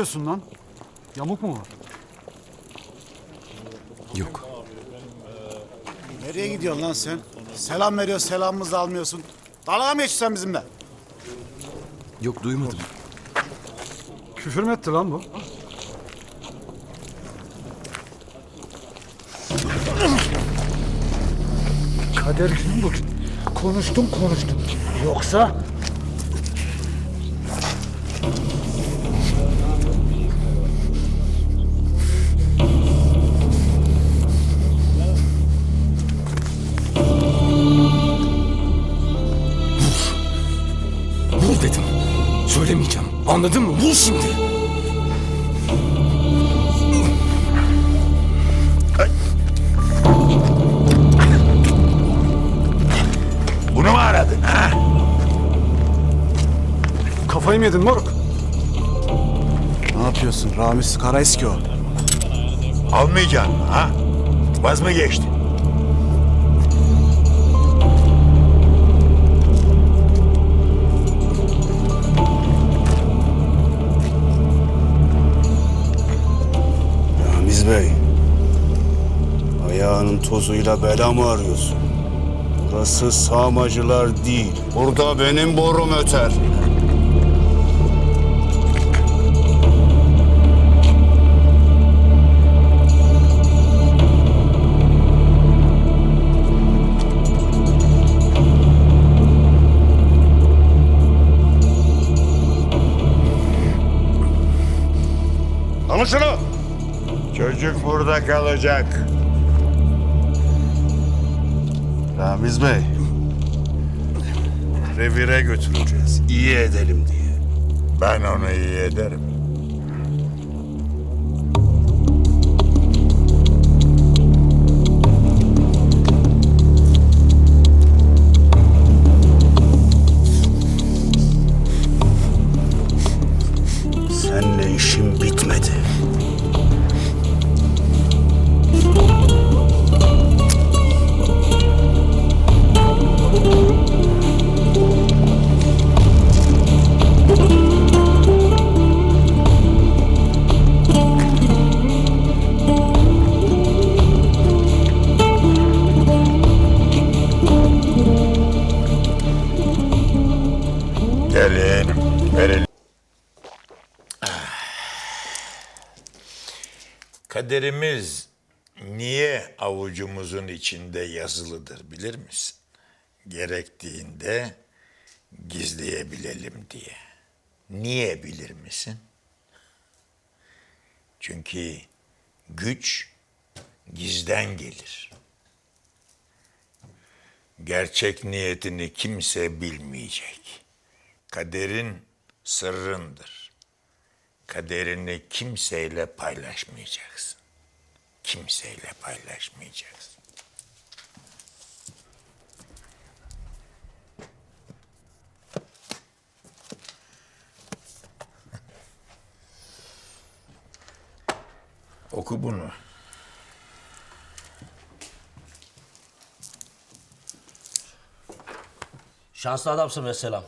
Ne bakıyorsun lan? Yamuk mu var? Yok. Nereye gidiyorsun lan sen? Selam veriyor, selamımızı almıyorsun. Dalga mı geçiyorsun sen bizimle? Yok duymadım. Küfür mü etti lan bu? Kader günüm bugün. Konuştum konuştum. Yoksa... Anladın mı? Vur şimdi. Bunu mu aradın ha? Kafayı mı yedin moruk? Ne yapıyorsun? Ramiz Karaeski o. Almayacaksın mı ha? Vaz mı geçtin? Ayağının tozuyla bela mı arıyorsun? Burası sağmacılar değil. Burada benim borum öter. Alın şunu! Çocuk burada kalacak. Ramiz Bey. Revire götüreceğiz. İyi edelim diye. Ben onu iyi ederim. Senle işim bitmedi. Kaderimiz niye avucumuzun içinde yazılıdır bilir misin? Gerektiğinde gizleyebilelim diye. Niye bilir misin? Çünkü güç gizden gelir. Gerçek niyetini kimse bilmeyecek. Kaderin sırrındır. Kaderini kimseyle paylaşmayacaksın. Kimseyle paylaşmayacaksın. Oku bunu. Şanslı adamsın mesela.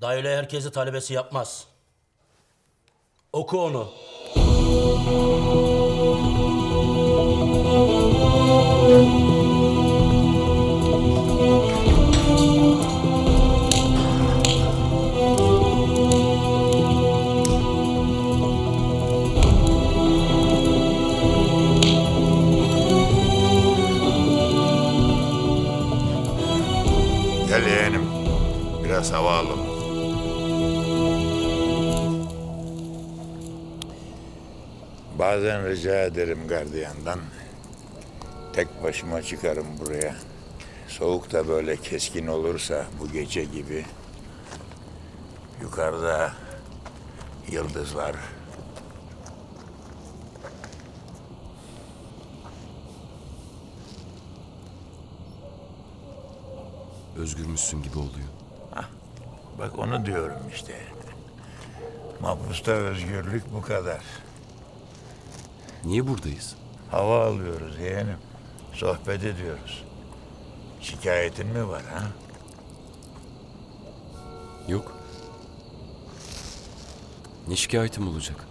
Daha öyle herkesi talebesi yapmaz. Oku onu. Gel yeğenim. Biraz hava alalım. Bazen rica ederim gardiyandan. Tek başıma çıkarım buraya. Soğuk da böyle keskin olursa bu gece gibi. Yukarıda yıldızlar. Özgürmüşsün gibi oluyor. Bak onu diyorum işte. Mahpusta özgürlük bu kadar. Niye buradayız? Hava alıyoruz yeğenim. Sohbet ediyoruz. Şikayetin mi var ha? Yok. Ne şikayetim olacak?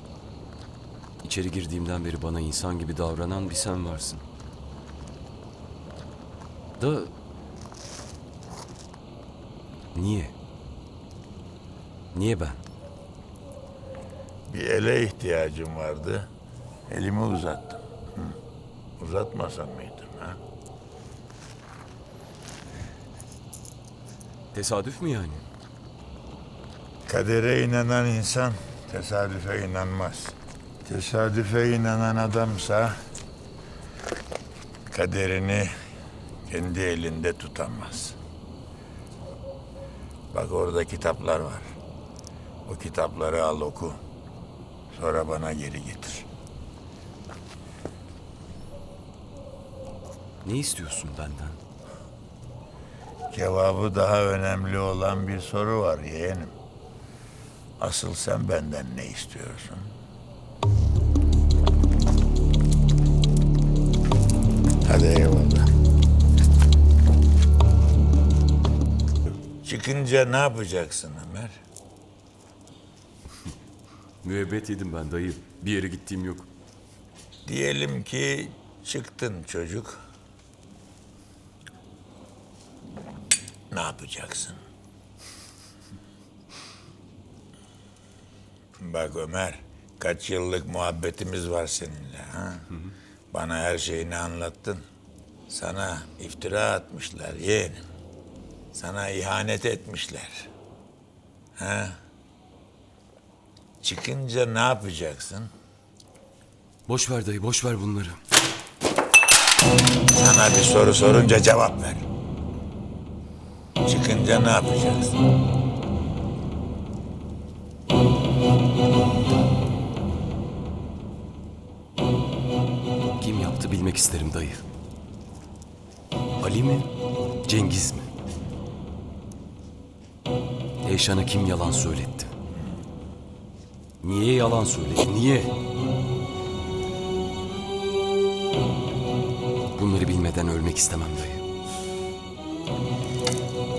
İçeri girdiğimden beri bana insan gibi davranan bir sen varsın. Da... Niye? Niye ben? Bir ele ihtiyacım vardı. Elimi uzattım. Hı. Uzatmasam mıydım ha? Tesadüf mü yani? Kadere inanan insan tesadüfe inanmaz. Tesadüfe inanan adamsa kaderini kendi elinde tutamaz. Bak orada kitaplar var. O kitapları al oku. Sonra bana geri getir. Ne istiyorsun benden? Cevabı daha önemli olan bir soru var yeğenim. Asıl sen benden ne istiyorsun? Hadi eyvallah. Çıkınca ne yapacaksın Ömer? Müebbet yedim ben dayı. Bir yere gittiğim yok. Diyelim ki çıktın çocuk. Ne yapacaksın? Bak Ömer, kaç yıllık muhabbetimiz var seninle. Ha? Bana her şeyini anlattın. Sana iftira atmışlar yeğenim. Sana ihanet etmişler. Ha? Çıkınca ne yapacaksın? Boş ver dayı, boş ver bunları. Sana bir soru sorunca cevap ver. Çıkınca ne yapacaksın? Kim yaptı bilmek isterim dayı. Ali mi? Cengiz mi? Eyşan'a kim yalan söyletti? Niye yalan söyledi? Niye? Bunları bilmeden ölmek istemem dayı.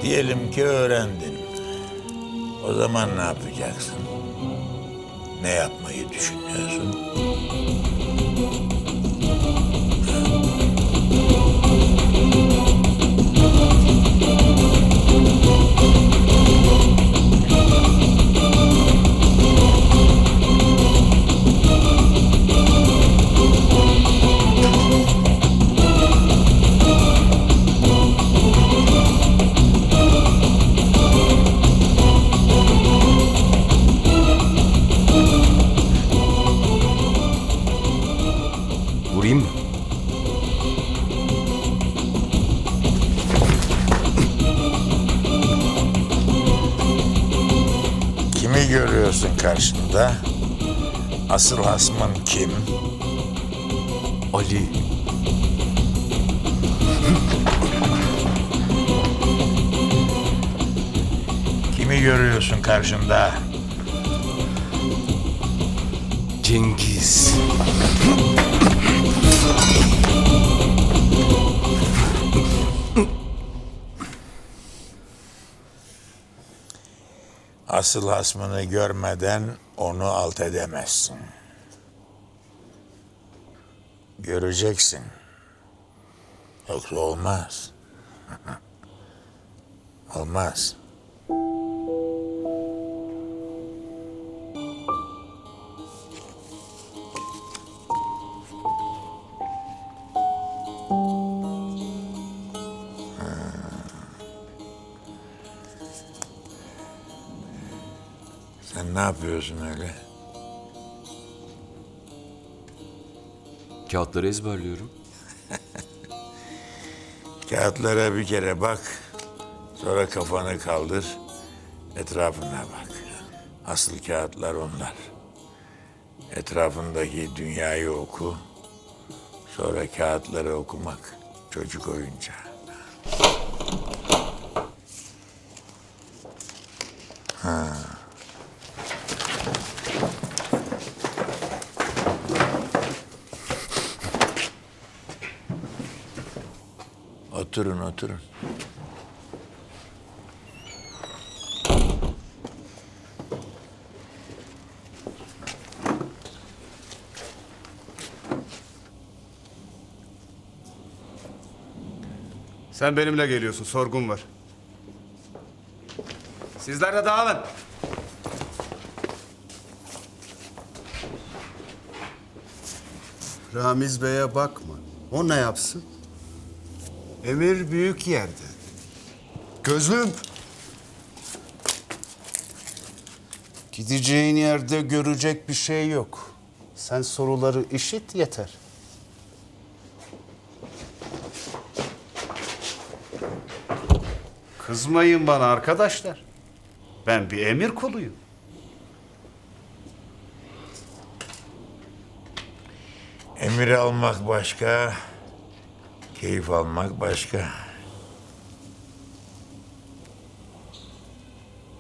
Diyelim ki öğrendin. O zaman ne yapacaksın? Ne yapmayı düşünüyorsun? Hasmın kim? Ali. Kimi görüyorsun karşında? Cengiz. Asıl hasmını görmeden onu alt edemezsin. Göreceksin. Yoksa olmaz. olmaz. Sen ne yapıyorsun öyle? Kağıtları ezberliyorum. Kağıtlara bir kere bak. Sonra kafanı kaldır. Etrafına bak. Asıl kağıtlar onlar. Etrafındaki dünyayı oku. Sonra kağıtları okumak çocuk oyuncağı. Oturun, oturun. Sen benimle geliyorsun, sorgun var. Sizler de dağılın. Ramiz Bey'e bakma. O ne yapsın? Emir büyük yerde. Gözlüm. Gideceğin yerde görecek bir şey yok. Sen soruları işit yeter. Kızmayın bana arkadaşlar. Ben bir emir kuluyum. Emir almak başka, keyif almak başka.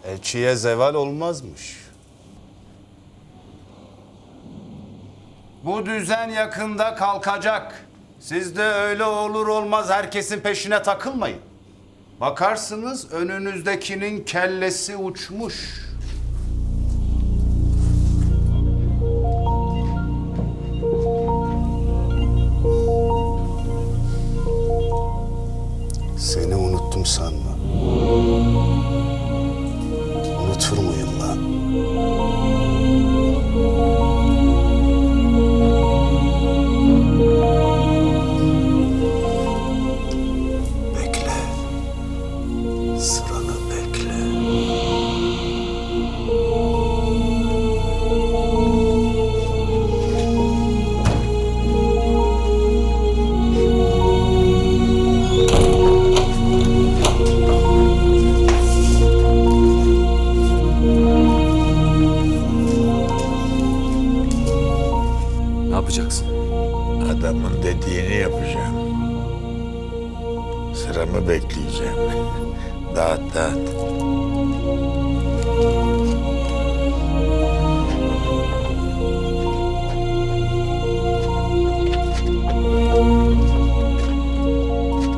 Elçiye zeval olmazmış. Bu düzen yakında kalkacak. Siz de öyle olur olmaz herkesin peşine takılmayın. Bakarsınız önünüzdekinin kellesi uçmuş. Sanma. Yapacaksın? Adamın dediğini yapacağım. Sıramı bekleyeceğim. Dağıt dağıt.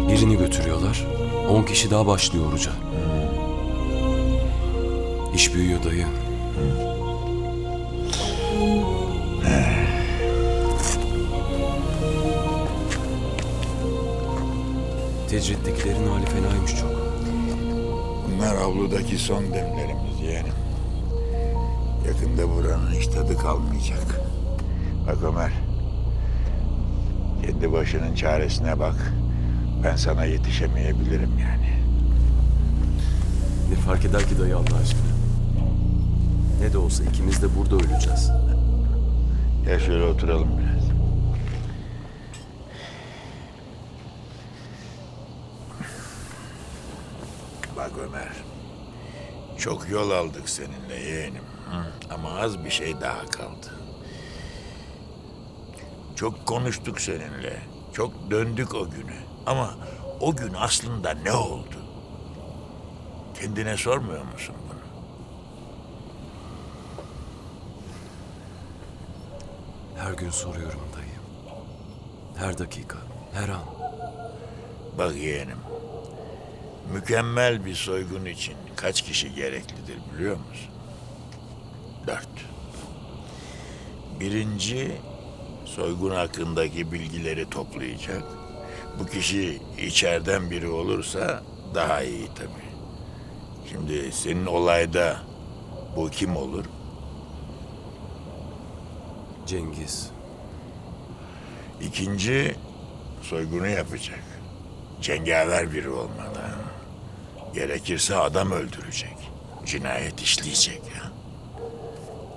Birini götürüyorlar. 10 kişi daha başlıyor oruca. İş büyüyor dayı. Tecrittekilerin hali fenaymış çok. Bunlar avludaki son demlerimiz yeğenim. Yakında buranın hiç tadı kalmayacak. Bak Ömer. Kendi başının çaresine bak. Ben sana yetişemeyebilirim yani. Ne fark eder ki dayı Allah aşkına? Ne de olsa ikimiz de burada öleceğiz. Gel şöyle oturalım biraz. Bak Ömer. Çok yol aldık seninle yeğenim. Hı? Ama az bir şey daha kaldı. Çok konuştuk seninle. Çok döndük o güne. Ama o gün aslında ne oldu? Kendine sormuyor musun bunu? Her gün soruyorum dayı. Her dakika, her an. Bak yeğenim. Mükemmel bir soygun için kaç kişi gereklidir biliyor musun? Dört. Birinci, soygun hakkındaki bilgileri toplayacak. Bu kişi içeriden biri olursa daha iyi tabii. Şimdi senin olayda bu kim olur? Cengiz. İkinci, soygunu yapacak. Cengaver biri olmalı. Gerekirse adam öldürecek. Cinayet işleyecek. ha.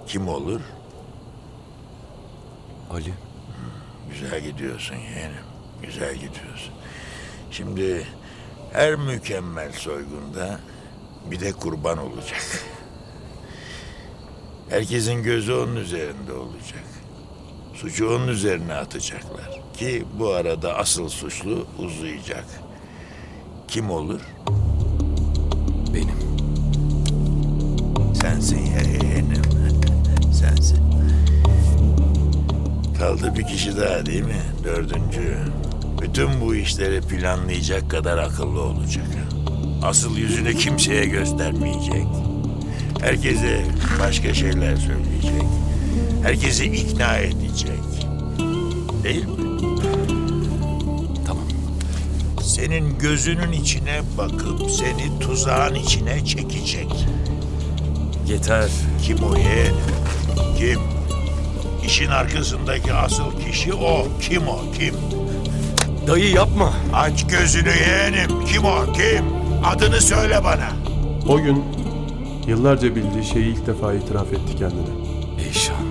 Kim olur? Ali. Güzel gidiyorsun yeğenim. Güzel gidiyorsun. Şimdi her mükemmel soygunda bir de kurban olacak. Herkesin gözü onun üzerinde olacak. Suçu onun üzerine atacaklar. Ki bu arada asıl suçlu uzayacak. Kim olur? Benim. Sensin yeğenim. Sensin. Kaldı bir kişi daha değil mi? Dördüncü. Bütün bu işleri planlayacak kadar akıllı olacak. Asıl yüzünü kimseye göstermeyecek. Herkese başka şeyler söyleyecek. Herkesi ikna edecek. Değil mi? Senin gözünün içine bakıp seni tuzağın içine çekecek. Yeter. Kim o yeğenim? Kim? İşin arkasındaki asıl kişi o. Kim o? Kim? Dayı yapma. Aç gözünü yeğenim. Kim o? Kim? Adını söyle bana. O gün yıllarca bildiği şeyi ilk defa itiraf etti kendine. Eyşan.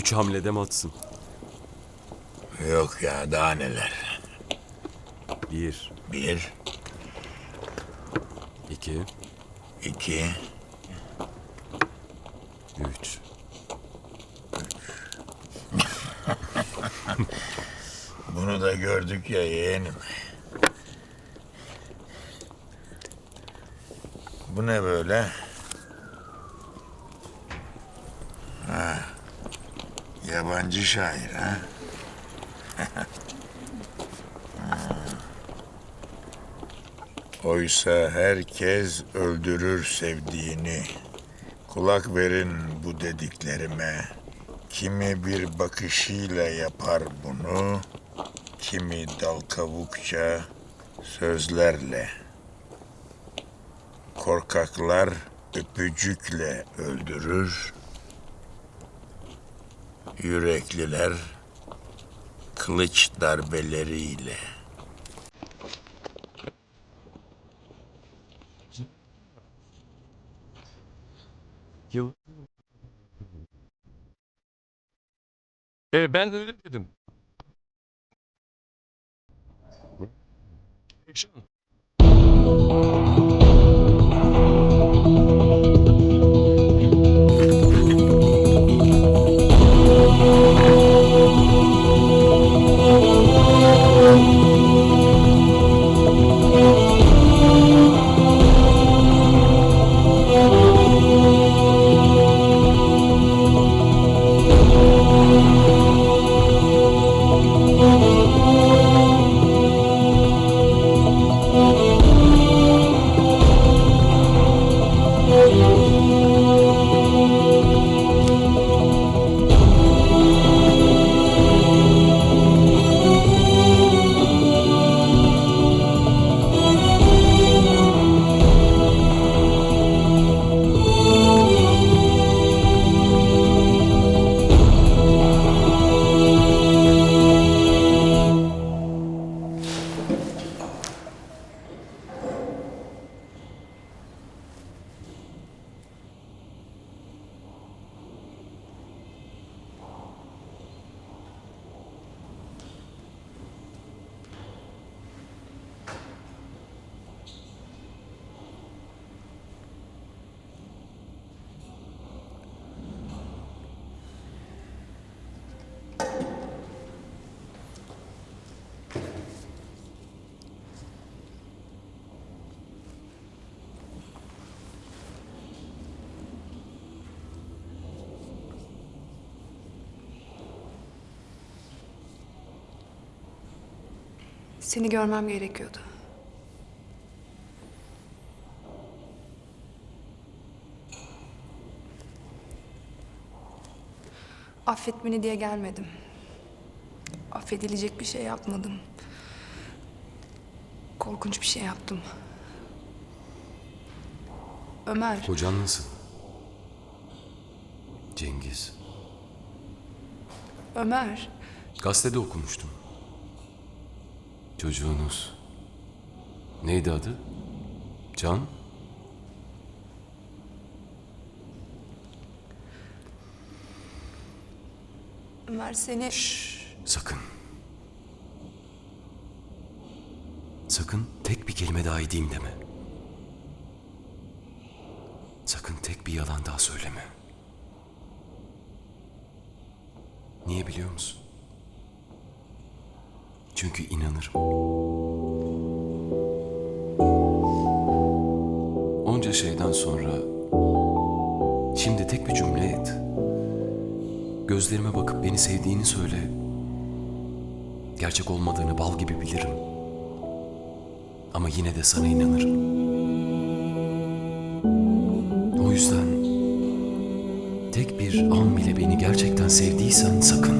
Üç hamlede mi atsın? Yok ya daha neler. Bir, Bir, iki, iki, üç. Bunu da gördük ya yeğenim. Bu ne böyle? Yabancı şair ha? Oysa herkes öldürür sevdiğini. Kulak verin bu dediklerime. Kimi bir bakışıyla yapar bunu, kimi dal kavukça sözlerle. Korkaklar öpücükle öldürür, yürekliler kılıç darbeleriyle. Yıl... E ben öyle dedim. Eyşan. Seni görmem gerekiyordu. Affet beni diye gelmedim. Affedilecek bir şey yapmadım. Korkunç bir şey yaptım. Ömer, Kocan nasıl? Cengiz. Ömer. Gazetede okumuştum. Çocuğunuz. Neydi adı? Can? Ömer seni... Sakın. Sakın tek bir kelime daha edeyim deme. Sakın tek bir yalan daha söyleme. Niye biliyor musun? Çünkü inanırım. Onca şeyden sonra şimdi tek bir cümle et. Gözlerime bakıp beni sevdiğini söyle. gerçek olmadığını bal gibi bilirim. Ama yine de sana inanırım. O yüzden tek bir an bile beni gerçekten sevdiysen sakın.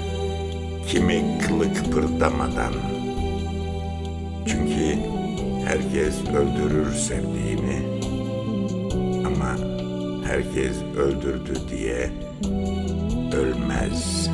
kimi kılı kıpırdamadan. Çünkü herkes öldürür sevdiğini. Ama herkes öldürdü diye ölmez.